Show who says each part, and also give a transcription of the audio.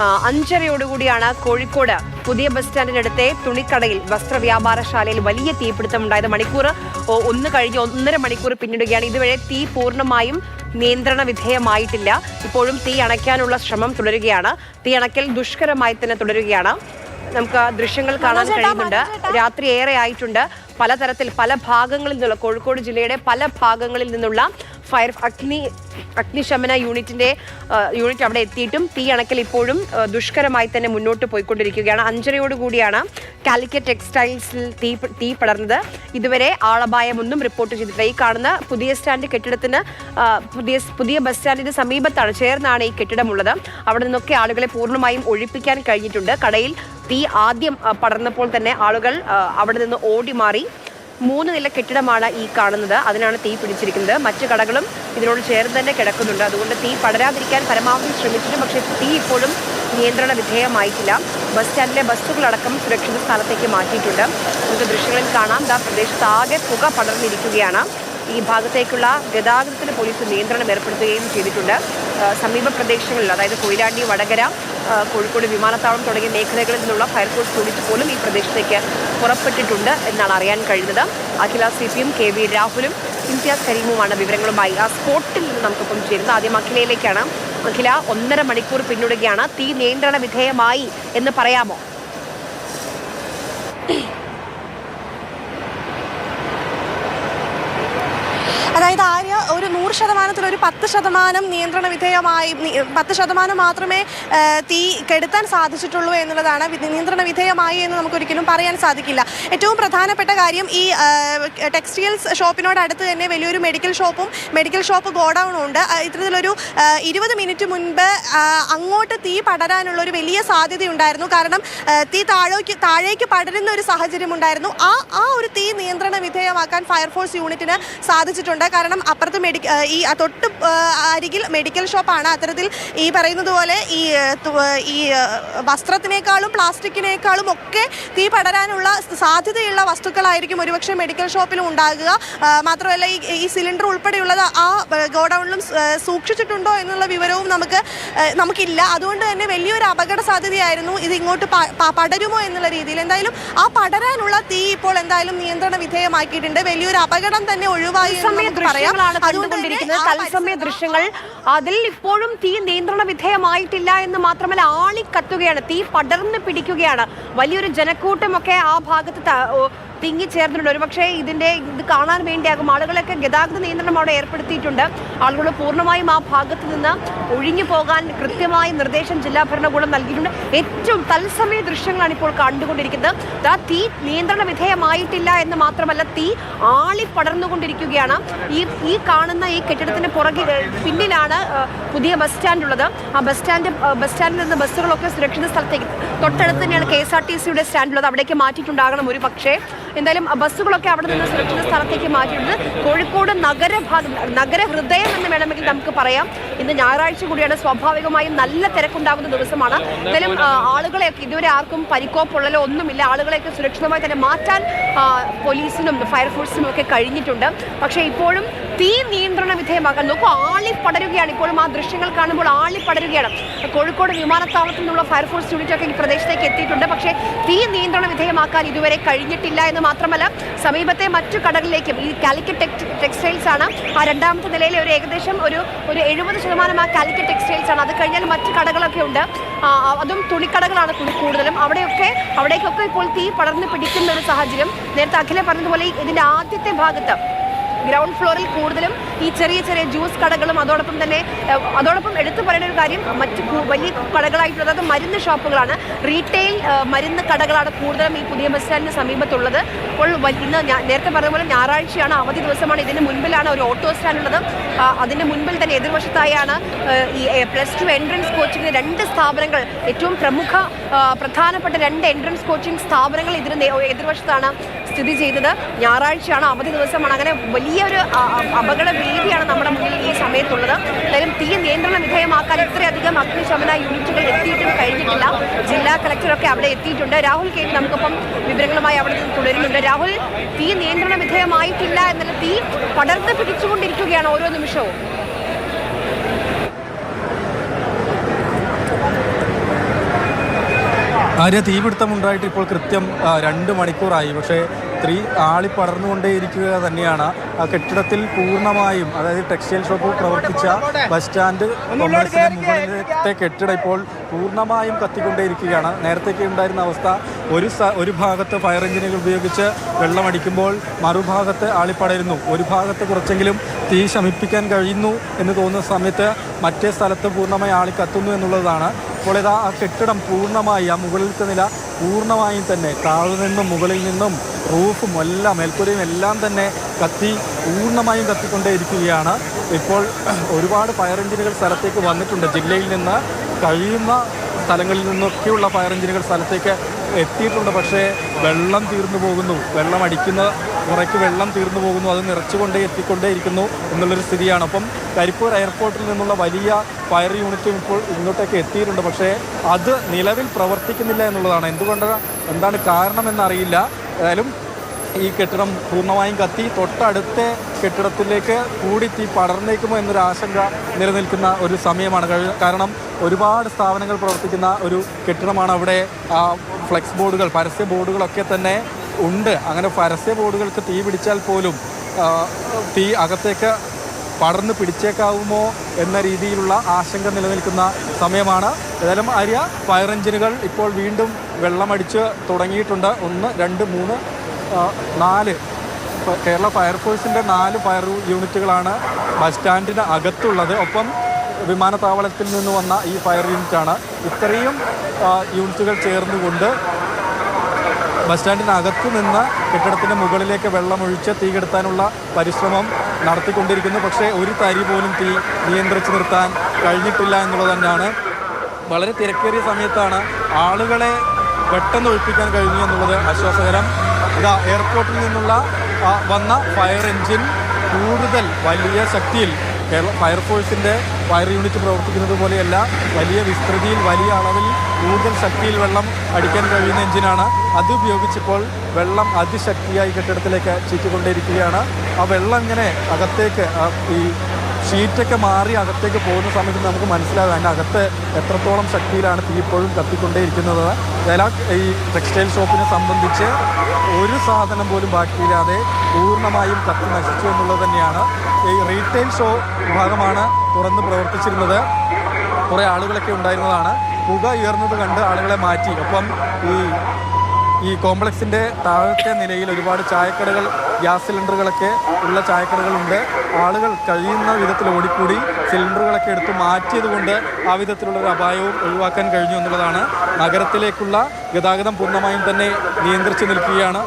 Speaker 1: അഞ്ചരയോടുകൂടിയാണ് കോഴിക്കോട് പുതിയ ബസ് സ്റ്റാൻഡിനടുത്തെ തുണിക്കടയിൽ വസ്ത്രവ്യാപാരശാലയിൽ വലിയ തീപിടുത്തം ഉണ്ടായത്. മണിക്കൂർ ഒന്ന് കഴിഞ്ഞ് ഒന്നര മണിക്കൂർ പിന്നിടുകയാണ്. ഇതുവരെ തീ പൂർണമായും നിയന്ത്രണ വിധേയമായിട്ടില്ല. ഇപ്പോഴും തീ അണയ്ക്കാനുള്ള ശ്രമം തുടരുകയാണ്. തീ അണയ്ക്കൽ ദുഷ്കരമായി തന്നെ തുടരുകയാണ്. നമുക്ക് ദൃശ്യങ്ങൾ കാണാൻ കഴിയുന്നുണ്ട്. രാത്രി ഏറെ ആയിട്ടുണ്ട്. പലതരത്തിൽ പല ഭാഗങ്ങളിൽ നിന്നുള്ള കോഴിക്കോട് ജില്ലയുടെ പല ഭാഗങ്ങളിൽ നിന്നുള്ള ഫയർ അഗ്നി അഗ്നിശമന യൂണിറ്റിന്റെ യൂണിറ്റ് അവിടെ എത്തിയിട്ടും തീ അണക്കൽ ഇപ്പോഴും ദുഷ്കരമായി തന്നെ മുന്നോട്ട് പോയിക്കൊണ്ടിരിക്കുകയാണ്. അഞ്ചരയോടുകൂടിയാണ് കാലിക്കറ്റ് ടെക്സ്റ്റൈൽസിൽ തീ തീ പടർന്നത്. ഇതുവരെ ആളപായമൊന്നും റിപ്പോർട്ട് ചെയ്തിട്ടില്ല. ഈ കാണുന്ന പുതിയ സ്റ്റാൻഡ് കെട്ടിടത്തിന് പുതിയ പുതിയ ബസ് സ്റ്റാൻഡിന് സമീപത്താണ് ചേർന്നാണ് ഈ കെട്ടിടമുള്ളത്. അവിടെ നിന്നൊക്കെ ആളുകളെ പൂർണമായും ഒഴിപ്പിക്കാൻ കഴിഞ്ഞിട്ടുണ്ട്. കടയിൽ തീ ആദ്യം പടർന്നപ്പോൾ തന്നെ ആളുകൾ അവിടെ നിന്ന് ഓടി മാറി മൂന്ന് നില കെട്ടിടമാണ് ഈ കാണുന്നത്. അതിനാണ് തീ പിടിച്ചിരിക്കുന്നത്. മറ്റു കടകളും ഇതിനോട് ചേർന്ന് തന്നെ കിടക്കുന്നുണ്ട്. അതുകൊണ്ട് തീ പടരാതിരിക്കാൻ പരമാവധി ശ്രമിച്ചിട്ടും പക്ഷേ തീ ഇപ്പോഴും നിയന്ത്രണ വിധേയമായിട്ടില്ല. ബസ് സ്റ്റാൻഡിലെ ബസ്സുകളടക്കം സുരക്ഷിത സ്ഥലത്തേക്ക് മാറ്റിയിട്ടുണ്ട്. നമുക്ക് ദൃശ്യങ്ങളിൽ കാണാം. ദാ പ്രദേശത്ത് ആകെ പുക പടർന്നിരിക്കുകയാണ്. ഈ ഭാഗത്തേക്കുള്ള ഗതാഗതത്തിന് പോലീസ് നിയന്ത്രണം ഏർപ്പെടുത്തുകയും ചെയ്തിട്ടുണ്ട്. ആ, സമീപ പ്രദേശങ്ങളിൽ അതായത് കൊയിലാണ്ടി വടകര കോഴിക്കോട് വിമാനത്താവളം തുടങ്ങിയ മേഖലകളിൽ നിന്നുള്ള ഫയർഫോഴ്സ് യൂണിറ്റ് പോലും ഈ പ്രദേശത്തേക്ക് പുറപ്പെട്ടിട്ടുണ്ട് എന്നാണ് അറിയാൻ കഴിഞ്ഞത് അഖില C P M K V രാഹുലും ഇംതിയാസ് കരീമുമാണ് വിവരങ്ങളുമായി ആ സ്പോട്ടിൽ നിന്ന് നമുക്കൊപ്പം ചേരുന്നത്. ആദ്യം അഖിലയിലേക്കാണ്. അഖില ഒന്നര മണിക്കൂർ പിന്നിടുകയാണ്. തീ നിയന്ത്രണ വിധേയമായി എന്ന് പറയാമോ?
Speaker 2: അതായത് ആര്യ ഒരു നൂറ് ശതമാനത്തിൽ ഒരു പത്ത് ശതമാനം നിയന്ത്രണ വിധേയമായി പത്ത് ശതമാനം മാത്രമേ തീ കെടുത്താൻ സാധിച്ചിട്ടുള്ളൂ എന്നുള്ളതാണ് നിയന്ത്രണ വിധേയമായി എന്ന് നമുക്കൊരിക്കലും പറയാൻ സാധിക്കില്ല. ഏറ്റവും പ്രധാനപ്പെട്ട കാര്യം ഈ ടെക്സ്റ്റൈൽസ് ഷോപ്പിനോട് അടുത്ത് തന്നെ വലിയൊരു മെഡിക്കൽ ഷോപ്പും മെഡിക്കൽ ഷോപ്പ് ഗോഡൗണും ഉണ്ട്. ഇത്തരത്തിലൊരു ഇരുപത് മിനിറ്റ് മുൻപ് അങ്ങോട്ട് തീ പടരാനുള്ള ഒരു വലിയ സാധ്യതയുണ്ടായിരുന്നു. കാരണം തീ താഴേക്ക് താഴേക്ക് പടരുന്ന ഒരു സാഹചര്യം ഉണ്ടായിരുന്നു ആ ആ ഒരു തീ നിയന്ത്രണ വിധേയമാക്കാൻ ഫയർഫോഴ്സ് യൂണിറ്റിന് സാധിച്ചിട്ടുണ്ട്. കാരണം അപ്പുറത്ത് മെഡി ഈ തൊട്ട് അരികിൽ മെഡിക്കൽ ഷോപ്പാണ് അത്തരത്തിൽ ഈ പറയുന്നത് പോലെ ഈ ഈ വസ്ത്രത്തിനേക്കാളും പ്ലാസ്റ്റിക്കിനേക്കാളും ഒക്കെ തീ പടരാനുള്ള സാധ്യതയുള്ള വസ്തുക്കളായിരിക്കും ഒരുപക്ഷെ മെഡിക്കൽ ഷോപ്പിലും ഉണ്ടാകുക. മാത്രമല്ല ഈ ഈ സിലിണ്ടർ ഉൾപ്പെടെയുള്ളത് ആ ഗോഡൗണിലും സൂക്ഷിച്ചിട്ടുണ്ടോ എന്നുള്ള വിവരവും നമുക്ക് നമുക്കില്ല. അതുകൊണ്ട് തന്നെ വലിയൊരു അപകട സാധ്യതയായിരുന്നു ഇത് ഇങ്ങോട്ട് പടരുമോ എന്നുള്ള രീതിയിൽ. എന്തായാലും ആ പടരാനുള്ള തീ ഇപ്പോൾ എന്തായാലും നിയന്ത്രണ വിധേയമാക്കിയിട്ടുണ്ട്. വലിയൊരു അപകടം തന്നെ ഒഴിവായി
Speaker 1: തത്സമയ
Speaker 2: നമുക്ക്
Speaker 1: ദൃശ്യങ്ങളാണ് കണ്ടുകൊണ്ടിരിക്കുന്നത്. തത്സമയ ദൃശ്യങ്ങൾ അതിൽ ഇപ്പോഴും തീ നിയന്ത്രണ വിധേയമായിട്ടില്ല എന്ന് മാത്രമല്ല ആളി കത്തുകയാണ് തീ പടർന്ന് പിടിക്കുകയാണ്. വലിയൊരു ജനക്കൂട്ടമൊക്കെ ആ ഭാഗത്ത് ത- ഓ, തിങ്ങി ചേർന്നിട്ടുണ്ട്. ഒരുപക്ഷെ ഇതിന്റെ ഇത് കാണാൻ വേണ്ടിയാകും. ആളുകളൊക്കെ ഗതാഗത നിയന്ത്രണം അവിടെ ഏർപ്പെടുത്തിയിട്ടുണ്ട്. ആളുകൾ പൂർണമായും ആ ഭാഗത്ത് നിന്ന് ഒഴിഞ്ഞു പോകാൻ കൃത്യമായ നിർദ്ദേശം ജില്ലാ ഭരണകൂടം നൽകിയിട്ടുണ്ട്. ഏറ്റവും തത്സമയ ദൃശ്യങ്ങളാണ് ഇപ്പോൾ കണ്ടുകൊണ്ടിരിക്കുന്നത്. ആ തീ നിയന്ത്രണ വിധേയമായിട്ടില്ല എന്ന് മാത്രമല്ല തീ ആളി പടർന്നുകൊണ്ടിരിക്കുകയാണ് ഈ ഈ കാണുന്ന ഈ കെട്ടിടത്തിന് പുറകിൽ പിന്നിലാണ് പുതിയ ബസ് സ്റ്റാൻഡ് ഉള്ളത് ആ ബസ് സ്റ്റാൻഡ് ബസ് സ്റ്റാൻഡിൽ നിന്ന് ബസ്സുകളൊക്കെ സുരക്ഷിത സ്ഥലത്തേക്ക് തൊട്ടടുത്ത് തന്നെയാണ് കെ എസ് ആർ ടി സിയുടെ സ്റ്റാൻഡുള്ളത്. അവിടേക്ക് മാറ്റിയിട്ടുണ്ടാകണം ഒരു പക്ഷേ. എന്തായാലും ബസ്സുകളൊക്കെ അവിടെ നിന്ന് സുരക്ഷിത സ്ഥലത്തേക്ക് മാറ്റിയിട്ടുണ്ട്. കോഴിക്കോട് നഗരഭാഗം നഗരഹൃദയം എന്ന് വേണമെങ്കിൽ നമുക്ക് പറയാം. ഇന്ന് ഞായറാഴ്ച കൂടിയാണ് സ്വാഭാവികമായും നല്ല തിരക്കുണ്ടാകുന്ന ദിവസമാണ്. എന്തായാലും ആളുകളെയൊക്കെ ഇതുവരെ ആർക്കും പരിക്കോ പൊള്ളലോ ഒന്നുമില്ല. ആളുകളെയൊക്കെ സുരക്ഷിതമായി തന്നെ മാറ്റാൻ പോലീസിനും ഫയർഫോഴ്സിനും ഒക്കെ കഴിഞ്ഞിട്ടുണ്ട്. പക്ഷേ ഇപ്പോഴും തീ നിയന്ത്രണ വിധേയമാക്കാൻ നോക്കൂ ആളി പടരുകയാണ്. ഇപ്പോഴും ആ ദൃശ്യങ്ങൾ കാണുമ്പോൾ ആളി പടരുകയാണ്. കോഴിക്കോട് വിമാനത്താവളത്തിൽ നിന്നുള്ള ഫയർഫോഴ്സ് യൂണിറ്റൊക്കെ ഈ പ്രദേശത്തേക്ക് എത്തിയിട്ടുണ്ട്. പക്ഷേ തീ നിയന്ത്രണ വിധേയമാക്കാൻ ഇതുവരെ കഴിഞ്ഞിട്ടില്ല എന്ന് മാത്രമല്ല സമീപത്തെ മറ്റു കടകളിലേക്കും ഈ കാലിക്കറ്റ് ടെക്സ്റ്റൈൽസ് ആണ് ആ രണ്ടാമത്തെ നിലയിലെ ഒരു ഏകദേശം ഒരു ഒരു എഴുപത് ശതമാനം ആ കാലിക്കറ്റ് ടെക്സ്റ്റൈൽസ് ആണ് അത് കഴിഞ്ഞാൽ മറ്റു കടകളൊക്കെ ഉണ്ട്. അതും തുണിക്കടകളാണ് കൂടുതലും. അവിടെയൊക്കെ അവിടേക്കൊക്കെ ഇപ്പോൾ തീ പടർന്ന് പിടിക്കുന്ന ഒരു സാഹചര്യം. നേരത്തെ അഖില പറഞ്ഞതുപോലെ ഇതിന്റെ ആദ്യത്തെ ഭാഗത്ത് ഗ്രൗണ്ട് ഫ്ലോറിൽ കൂടുതലും ഈ ചെറിയ ചെറിയ ജ്യൂസ് കടകളും അതോടൊപ്പം തന്നെ അതോടൊപ്പം എടുത്തു പറയേണ്ട ഒരു കാര്യം മറ്റ് വലിയ കടകളായിട്ടുള്ളത് അത് മരുന്ന് ഷോപ്പുകളാണ്. റീറ്റെയിൽ മരുന്ന് കടകളാണ് കൂടുതലും ഈ പുതിയ ബസ് സ്റ്റാൻഡിന് സമീപത്തുള്ളത്. അപ്പോൾ വ- ഇന്ന് നേരത്തെ പറഞ്ഞ പോലെ ഞായറാഴ്ചയാണ് അവധി ദിവസമാണ്. ഇതിന് മുൻപിലാണ് ഒരു ഓട്ടോ സ്റ്റാൻഡ് ഉള്ളത് അതിന് മുൻപിൽ തന്നെ എതിർവശത്തായാണ് ഈ പ്ലസ് ടു എൻട്രൻസ് കോച്ചിങ്ങിന് രണ്ട് സ്ഥാപനങ്ങൾ ഏറ്റവും പ്രമുഖ പ്രധാനപ്പെട്ട രണ്ട് എൻട്രൻസ് കോച്ചിങ് സ്ഥാപനങ്ങൾ ഇതിന് എതിർവശത്താണ് സ്ഥിതി ചെയ്തത്. ഞായറാഴ്ചയാണ് അവധി ദിവസമാണ്. അങ്ങനെ വലിയൊരു അപകട ഭീതിയാണ് നമ്മുടെ മുന്നിൽ ഈ സമയത്തുള്ളത്. എന്തായാലും തീ നിയന്ത്രണ വിധേയമാക്കാൻ ഇത്രയധികം അഗ്നിശമന യൂണിറ്റുകൾ എത്തിയിട്ടും കഴിഞ്ഞിട്ടില്ല. ജില്ലാ കളക്ടറൊക്കെ അവിടെ എത്തിയിട്ടുണ്ട്. രാഹുൽ കെ നമുക്കിപ്പം വിവരങ്ങളുമായി അവിടെ തുടരുന്നുണ്ട്. രാഹുൽ തീ നിയന്ത്രണ വിധേയമായിട്ടില്ല എന്നുള്ള തീ പടർന്ന് പിടിച്ചുകൊണ്ടിരിക്കുകയാണ് ഓരോ നിമിഷവും.
Speaker 3: ആര്യ തീപിടുത്തമുണ്ടായിട്ട് ഇപ്പോൾ കൃത്യം രണ്ട് മണിക്കൂറായി. പക്ഷേ തീ ആളി പടർന്നുകൊണ്ടേയിരിക്കുക തന്നെയാണ്. ആ കെട്ടിടത്തിൽ പൂർണമായും അതായത് ടെക്സ്റ്റൈൽ ഷോപ്പ് പ്രവർത്തിച്ച ബസ് സ്റ്റാൻഡ് കോംപ്ലക്സിന്റെ മുകളിലത്തെ കെട്ടിടം ഇപ്പോൾ പൂർണമായും കത്തിക്കൊണ്ടേയിരിക്കുകയാണ്. നേരത്തേക്ക് ഉണ്ടായിരുന്ന അവസ്ഥ ഒരു ഒരു ഭാഗത്ത് ഫയർ എഞ്ചിനുകൾ ഉപയോഗിച്ച് വെള്ളമടിക്കുമ്പോൾ മറുഭാഗത്ത് ആളിപ്പടരുന്നു. ഒരു ഭാഗത്ത് കുറച്ചെങ്കിലും തീ ശമിപ്പിക്കാൻ കഴിയുന്നു എന്ന് തോന്നുന്ന സമയത്ത് മറ്റേ സ്ഥലത്ത് പൂർണമായി ആളി കത്തുന്നു എന്നുള്ളതാണ്. അപ്പോൾ ഇതാ ആ കെട്ടിടം പൂർണമായി ആ മുകളിലത്തെ നില പൂർണമായും തന്നെ താഴെ നിന്നും മുകളിൽ നിന്നും റൂഫും എല്ലാം മേൽക്കൂരയും എല്ലാം തന്നെ കത്തി പൂർണമായും കത്തിക്കൊണ്ടേ ഇരിക്കുകയാണ് ഇപ്പോൾ ഒരുപാട് ഫയർ എഞ്ചിനുകൾ സ്ഥലത്തേക്ക് വന്നിട്ടുണ്ട്. ജില്ലയിൽ നിന്ന് കഴിയുന്ന സ്ഥലങ്ങളിൽ നിന്നൊക്കെയുള്ള ഫയർ എഞ്ചിനുകൾ സ്ഥലത്തേക്ക് എത്തിയിട്ടുണ്ട്. പക്ഷേ വെള്ളം തീർന്നു പോകുന്നു. വെള്ളം അടിക്കുന്ന കുറയ്ക്ക് വെള്ളം തീർന്നു പോകുന്നു. അത് നിറച്ചുകൊണ്ടേ എത്തിക്കൊണ്ടേ ഇരിക്കുന്നു എന്നുള്ളൊരു സ്ഥിതിയാണ്. അപ്പം കരിപ്പൂർ എയർപോർട്ടിൽ നിന്നുള്ള വലിയ ഫയർ യൂണിറ്റും ഇപ്പോൾ ഇങ്ങോട്ടേക്ക് എത്തിയിട്ടുണ്ട്. പക്ഷേ അത് നിലവിൽ പ്രവർത്തിക്കുന്നില്ല എന്നുള്ളതാണ്. എന്തുകൊണ്ട് എന്താണ് കാരണമെന്നറിയില്ല ഏതായാലും ഈ കെട്ടിടം പൂർണമായും കത്തി. തൊട്ടടുത്ത കെട്ടിടത്തിലേക്ക് കൂടി തീ പടർന്നേക്കുമോ എന്നൊരു ആശങ്ക നിലനിൽക്കുന്ന ഒരു സമയമാണ്. കാരണം ഒരുപാട് സ്ഥാപനങ്ങൾ പ്രവർത്തിക്കുന്ന ഒരു കെട്ടിടമാണ് അവിടെ ഫ്ലെക്സ് ബോർഡുകൾ പരസ്യ ബോർഡുകളൊക്കെ തന്നെ ഉണ്ട്. അങ്ങനെ പരസ്യ ബോർഡുകൾക്ക് തീ പിടിച്ചാൽ പോലും തീ അകത്തേക്ക് പടർന്ന് പിടിച്ചേക്കാവുമോ എന്ന രീതിയിലുള്ള ആശങ്ക നിലനിൽക്കുന്ന സമയമാണ്. ഏതായാലും ആര്യ ഫയർ എഞ്ചിനുകൾ ഇപ്പോൾ വീണ്ടും വെള്ളമടിച്ച് തുടങ്ങിയിട്ടുണ്ട്. ഒന്ന് രണ്ട് മൂന്ന് നാല്. കേരള ഫയർഫോഴ്സിന്റെ നാല് ഫയർ യൂണിറ്റുകളാണ് ബസ് സ്റ്റാൻഡിന് അകത്തുള്ളത്. ഒപ്പം വിമാനത്താവളത്തിൽ നിന്ന് വന്ന ഈ ഫയർ യൂണിറ്റാണ്. ഇത്രയും യൂണിറ്റുകൾ ചേർന്നുകൊണ്ട് ബസ് സ്റ്റാൻഡിനകത്ത് നിന്ന് കെട്ടിടത്തിന്റെ മുകളിലേക്ക് വെള്ളമൊഴിച്ച് തീ കെടുത്താനുള്ള പരിശ്രമം നടത്തിക്കൊണ്ടിരിക്കുന്നു. പക്ഷേ ഒരു തരി പോലും തീ നിയന്ത്രിച്ചു നിർത്താൻ കഴിഞ്ഞിട്ടില്ല എന്നുള്ളത് തന്നെയാണ്. വളരെ തിരക്കേറിയ സമയത്താണ് ആളുകളെ പെട്ടെന്ന് ഒഴിപ്പിക്കാൻ കഴിഞ്ഞു എന്നുള്ളത് ആശ്വാസകരം. ഇതാ എയർപോർട്ടിൽ നിന്നുള്ള വന്ന ഫയർ എഞ്ചിൻ കൂടുതൽ വലിയ ശക്തിയിൽ കേരള ഫയർഫോഴ്സിന്റെ ഫയർ യൂണിറ്റ് പ്രവർത്തിക്കുന്നത് പോലെയല്ല വലിയ വിസ്തൃതിയിൽ വലിയ അളവിൽ കൂടുതൽ ശക്തിയിൽ വെള്ളം അടിക്കാൻ കഴിയുന്ന എഞ്ചിനാണ് അത് ഉപയോഗിച്ചിപ്പോൾ വെള്ളം അതിശക്തിയായി കെട്ടിടത്തിലേക്ക് ചീറ്റിക്കൊണ്ടേയിരിക്കുകയാണ്. ആ വെള്ളം ഇങ്ങനെ അകത്തേക്ക് ഈ ഷീറ്റൊക്കെ മാറി അകത്തേക്ക് പോകുന്ന സമയത്ത് നമുക്ക് മനസ്സിലാകും അതിന്റെ അകത്ത് എത്രത്തോളം ശക്തിയിലാണ് തീ ഇപ്പോഴും കത്തിക്കൊണ്ടേയിരിക്കുന്നത്. ഏതായാലും ഈ ടെക്സ്റ്റൈൽ ഷോപ്പിനെ സംബന്ധിച്ച് ഒരു സാധനം പോലും ബാക്കിയില്ലാതെ പൂർണമായും കത്തി നശിച്ചു എന്നുള്ളത് തന്നെയാണ്. ഈ റീറ്റെയിൽ ഷോ വിഭാഗമാണ് തുറന്ന് പ്രവർത്തിച്ചിരുന്നത്. കുറേ ആളുകളൊക്കെ ഉണ്ടായിരുന്നതാണ്. പുക ഉയർന്നത് കണ്ട് ആളുകളെ മാറ്റി. ഒപ്പം ഈ ഈ കോംപ്ലക്സിന്റെ താഴത്തെ നിലയിൽ ഒരുപാട് ചായക്കടകൾ ഗ്യാസ് സിലിണ്ടറുകളൊക്കെ ഉള്ള ചായക്കടകളുണ്ട്. ആളുകൾ കഴിയുന്ന വിധത്തിൽ ഓടിക്കൂടി സിലിണ്ടറുകളൊക്കെ എടുത്ത് മാറ്റിയത് കൊണ്ട് ആ വിധത്തിലുള്ള ഒരു അപായവും ഒഴിവാക്കാൻ കഴിഞ്ഞു എന്നുള്ളതാണ്. നഗരത്തിലേക്കുള്ള ഗതാഗതം പൂർണമായും തന്നെ നിയന്ത്രിച്ച് നിൽക്കുകയാണ്.